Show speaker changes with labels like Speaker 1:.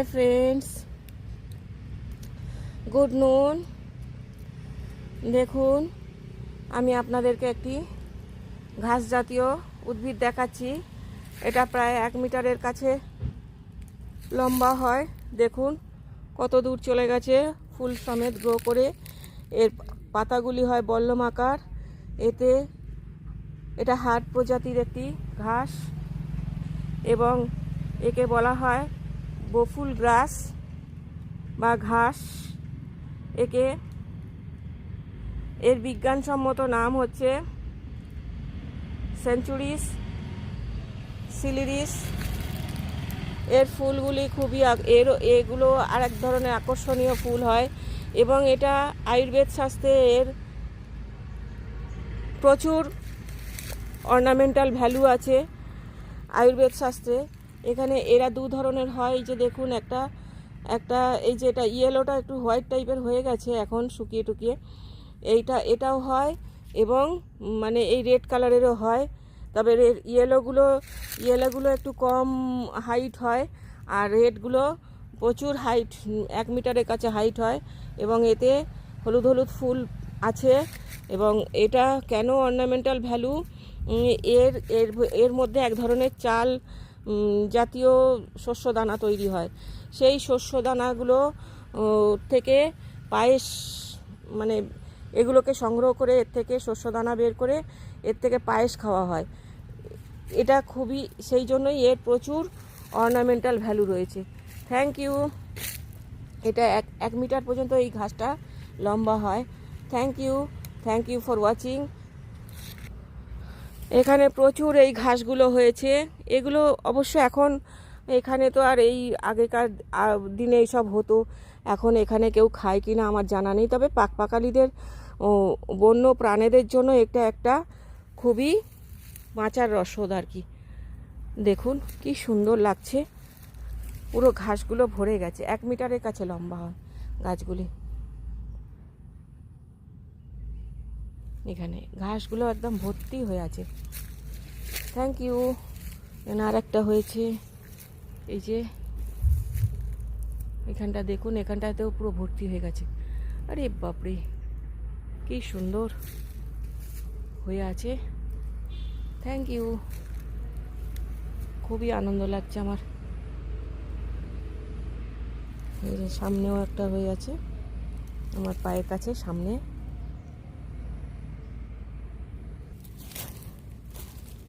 Speaker 1: Hi friends good নুন দেখুন, আমি আপনাদেরকে একটি ঘাস জাতীয় উদ্ভিদ দেখাচ্ছি। এটা প্রায় এক মিটারের কাছে লম্বা হয়। দেখুন, কত দূর চলে গেছে। ফুল সমেত গ্রো করে এর পাতাগুলি হয় বল্লম আকার। এতে এটা হার্ড প্রজাতির একটি ঘাস এবং একে বলা হয় বফুল গ্রাস বা ঘাস, একে এর বিজ্ঞানসম্মত নাম হচ্ছে সেঞ্চুরিস, সিলিরিস। এর ফুলগুলি খুবই এর, এগুলো আর এক ধরনের আকর্ষণীয় ফুল হয় এবং এটা আয়ুর্বেদ শাস্ত্রে এর প্রচুর অর্নামেন্টাল ভ্যালু আছে আয়ুর্বেদ শাস্ত্রে। এখানে এরা দু ধরনের হয়, এই যে দেখুন একটা একটা এই যে এটা ইয়েলোটা একটু হোয়াইট টাইপের হয়ে গেছে এখন শুকিয়ে টুকিয়ে। এইটা, এটাও হয় এবং মানে এই রেড কালারেরও হয়। তবে ইয়েলোগুলো ইয়েলোগুলো একটু কম হাইট হয় আর রেডগুলো প্রচুর হাইট এক মিটারের কাছে হাইট হয় এবং এতে হলুদ হলুদ ফুল আছে এবং এটা কেন অর্নামেন্টাল ভ্যালু এর এর এর মধ্যে এক ধরনের চাল জাতীয় শস্য দানা তৈরি হয়। সেই শস্য দানাগুলো থেকে পায়েস মানে এগুলোকে সংগ্রহ করে এর থেকে শস্য দানা বের করে এর থেকে পায়েস খাওয়া হয়। এটা খুবই, সেই জন্যই এর প্রচুর অর্নামেন্টাল ভ্যালু রয়েছে। থ্যাংক ইউ এটা এক এক মিটার পর্যন্ত এই ঘাসটা লম্বা হয়। Thank you thank you for watching এখানে প্রচুর এই ঘাসগুলো হয়েছে। এগুলো অবশ্য এখন এখানে তো আর এই আগেকার দিনে এইসব হতো। এখন এখানে কেউ খায় কি না আমার জানা নেই। তবে পাকপাকালিদের বন্য প্রাণীদের জন্য এটা একটা খুবই বাঁচার রসদ আর কি। দেখুন কি সুন্দর লাগছে। পুরো ঘাসগুলো ভরে গেছে। এক মিটারের কাছে লম্বা হয় গাছগুলি। এখানে। ঘাসগুলো একদম ভর্তি হয়ে আছে। থ্যাংক ইউ আর একটা হয়েছে। এই যে, এখানটা দেখুন, এখানটাতেও পুরো ভর্তি হয়ে গেছে। আরে বাপরে, কি সুন্দর হয়ে আছে। থ্যাংক ইউ খুবই আনন্দ লাগছে আমার। সামনেও একটা হয়ে আছে। আমার পায়ের কাছে সামনে।